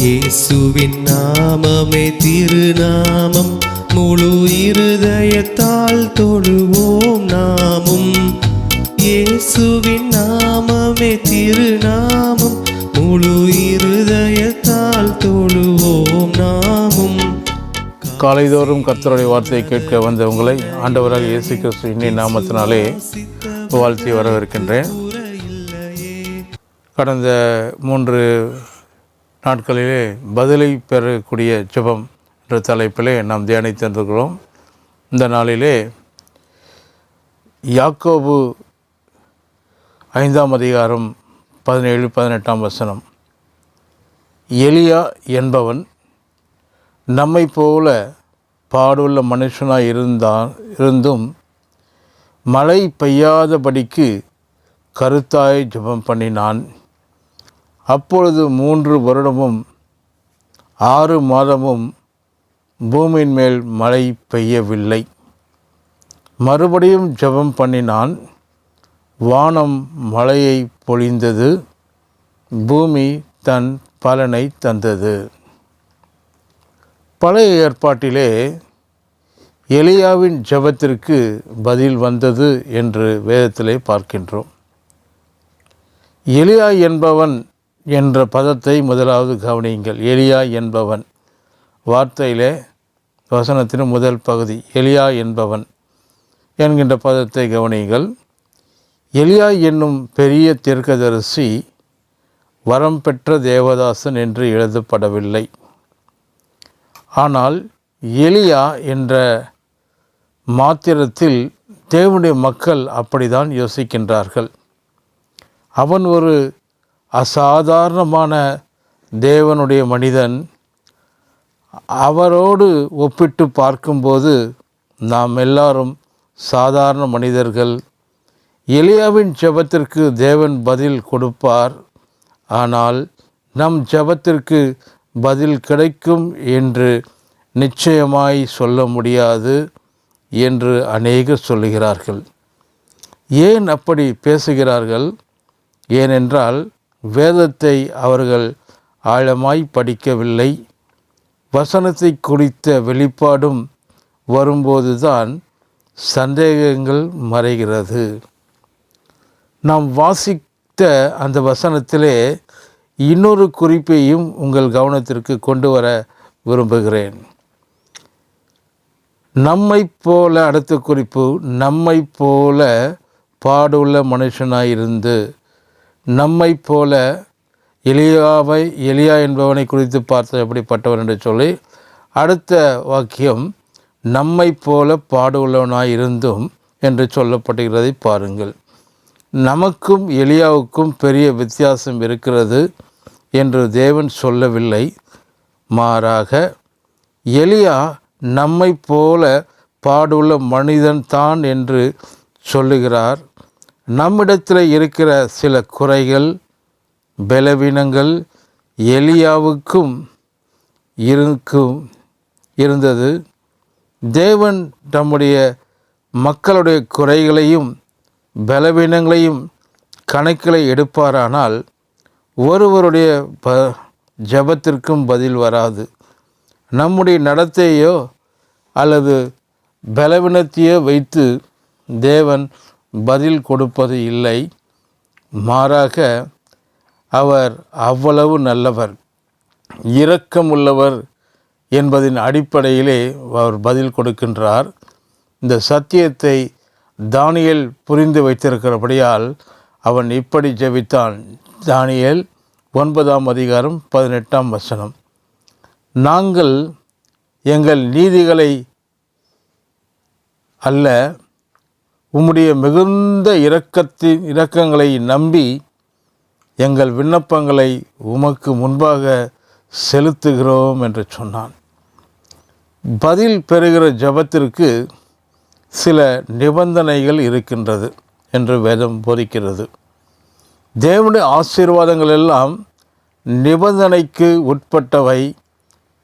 இயேசுவின் நாமமே திருநாமம். முழு இருதயத்தால் தொழுவோம் நாமும். இயேசுவின் நாமமே திருநாமம். முழு இருதயத்தால் தொழுவோம் நாமும். காலைதோறும் கர்த்தருடைய வார்த்தையை கேட்க வந்த உங்களை ஆண்டவராக இயேசு கிறிஸ்து இன்னை நாமத்தினாலே வாழ்த்தி வரவிருக்கின்றேன் கடந்த மூன்று நாட்களிலே பதிலை பெறக்கூடிய ஜெபம் என்ற தலைப்பிலே நாம் தியானித்திருக்கிறோம் இந்த நாளிலே யாக்கோபு ஐந்தாம் அதிகாரம் பதினேழு பதினெட்டாம் வசனம். எலியா என்பவன் நம்மை போல பாடுள்ள மனுஷனாய் இருந்தான் இருந்தும் மழை பெய்யாதபடிக்கு கருத்தாய் ஜபம் பண்ணினான். அப்பொழுது மூன்று வருடமும் ஆறு மாதமும் பூமியின் மேல் மழை பெய்யவில்லை. மறுபடியும் ஜெபம் பண்ணினான். வானம் மழையை பொழிந்தது. பூமி தன் பலனை தந்தது. பழைய ஏற்பாட்டிலே எலியாவின் ஜெபத்திற்கு பதில் வந்தது என்று வேதத்திலே பார்க்கின்றோம். எலியா என்பவன் என்ற பதத்தை முதலாவது கவனியுங்கள். எலியா என்பவன். வார்த்தையிலே வசனத்தின் முதல் பகுதி எலியா என்பவன் என்கின்ற பதத்தை கவனியுங்கள். எலியா என்னும் பெரிய தீர்க்கதரிசி வரம் பெற்ற தேவதாசன் என்று எழுதப்படவில்லை. ஆனால் எலியா என்ற மாத்திரத்தில் தேவனுடைய மக்கள் அப்படிதான் யோசிக்கின்றார்கள். அவன் ஒரு அசாதாரணமான தேவனுடைய மனிதன் அவரோடு ஒப்பிட்டு பார்க்கும்போது நாம் எல்லாரும் சாதாரண மனிதர்கள். எலியாவின் ஜெபத்திற்கு தேவன் பதில் கொடுப்பார். ஆனால் நம் ஜெபத்திற்கு பதில் கிடைக்கும் என்று நிச்சயமாய் சொல்ல முடியாது என்று அநேகர் சொல்லுகிறார்கள். ஏன் அப்படி பேசுகிறார்கள்? ஏனென்றால் வேதத்தை அவர்கள் ஆழமாய் படிக்கவில்லை. வசனத்தை குறித்த வெளிப்பாடும் வரும்போதுதான் சந்தேகங்கள் மறைகிறது. நாம் வாசித்த அந்த வசனத்திலே இன்னொரு குறிப்பையும் உங்கள் கவனத்திற்கு கொண்டு வர விரும்புகிறேன். நம்மை போல அடுத்த குறிப்பு நம்மை போல பாடுள்ள மனுஷனாயிருந்து நம்மை போல எலியாவை எலியா என்பவனை குறித்து பார்த்த எப்படிப்பட்டவன் என்று சொல்லி அடுத்த வாக்கியம் நம்மை போல பாடுள்ளவனாய் இருந்தும் என்று சொல்லப்படுகிறதை பாருங்கள். நமக்கும் எலியாவுக்கும் பெரிய வித்தியாசம் இருக்கிறது என்று தேவன் சொல்லவில்லை. மாறாக எலியா நம்மை போல பாடுள்ள மனிதன் தான் என்று சொல்லுகிறார். நம்மிடத்தில் இருக்கிற சில குறைகள் பலவீனங்கள் எலியாவுக்கும் இருக்கும் இருந்தது. தேவன் தம்முடைய மக்களுடைய குறைகளையும் பலவீனங்களையும் கணக்கில் எடுப்பாரானால் ஒருவருடைய ப ஜபத்திற்கும் பதில் வராது. நம்முடைய நடத்தையோ அல்லது பலவீனத்தையோ வைத்து தேவன் பதில் கொடுப்பது இல்லை. மாறாக அவர் அவ்வளவு நல்லவர் இரக்கம் உள்ளவர் என்பதின் அடிப்படையிலே அவர் பதில் கொடுக்கின்றார். இந்த சத்தியத்தை தானியல் புரிந்து வைத்திருக்கிறபடியால் அவன் இப்படி ஜெபித்தான். தானியல் ஒன்பதாம் அதிகாரம் பதினெட்டாம் வசனம். நாங்கள் எங்கள் நீதிகளை அல்ல உம்முடைய மிகுந்த இரக்கத்தின் இரக்கங்களை நம்பி எங்கள் விண்ணப்பங்களை உமக்கு முன்பாக செலுத்துகிறோம் என்று சொன்னான். பதில் பெறுகிற ஜபத்திற்கு சில நிபந்தனைகள் இருக்கின்றது என்று வேதம் போதிக்கிறது. தேவனுடைய ஆசீர்வாதங்கள் எல்லாம் நிபந்தனைக்கு உட்பட்டவை.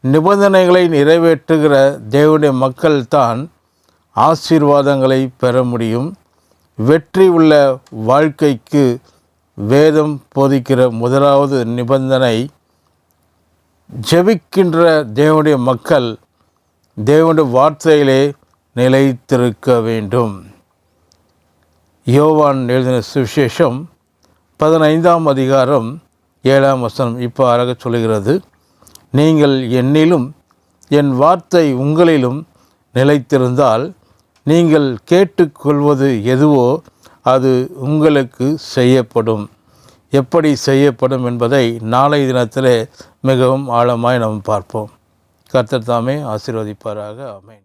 நிபந்தனைகளை நிறைவேற்றுகிற தேவனுடைய மக்கள்தான் ஆசீர்வாதங்களை பெற முடியும். வெற்றி உள்ள வாழ்க்கைக்கு வேதம் போதிக்கிற முதலாவது நிபந்தனை ஜெபிக்கின்ற தேவனுடைய மக்கள் தேவனுடைய வார்த்தையிலே நிலைத்திருக்க வேண்டும். யோவான் எழுதின சுவிசேஷம் பதினைந்தாம் அதிகாரம் ஏழாம் வசனம் இப்போ அழக சொல்கிறது நீங்கள் என்னிலும் என் வார்த்தை உங்களிலும் நிலைத்திருந்தால் நீங்கள் கேட்டுக்கொள்வது எதுவோ அது உங்களுக்கு செய்யப்படும். எப்படி செய்யப்படும் என்பதை நாளை தினத்திலே மிகவும் ஆழமாய் நாம் பார்ப்போம். கர்த்தர் தாமே ஆசீர்வதிப்பாராக. அமேன்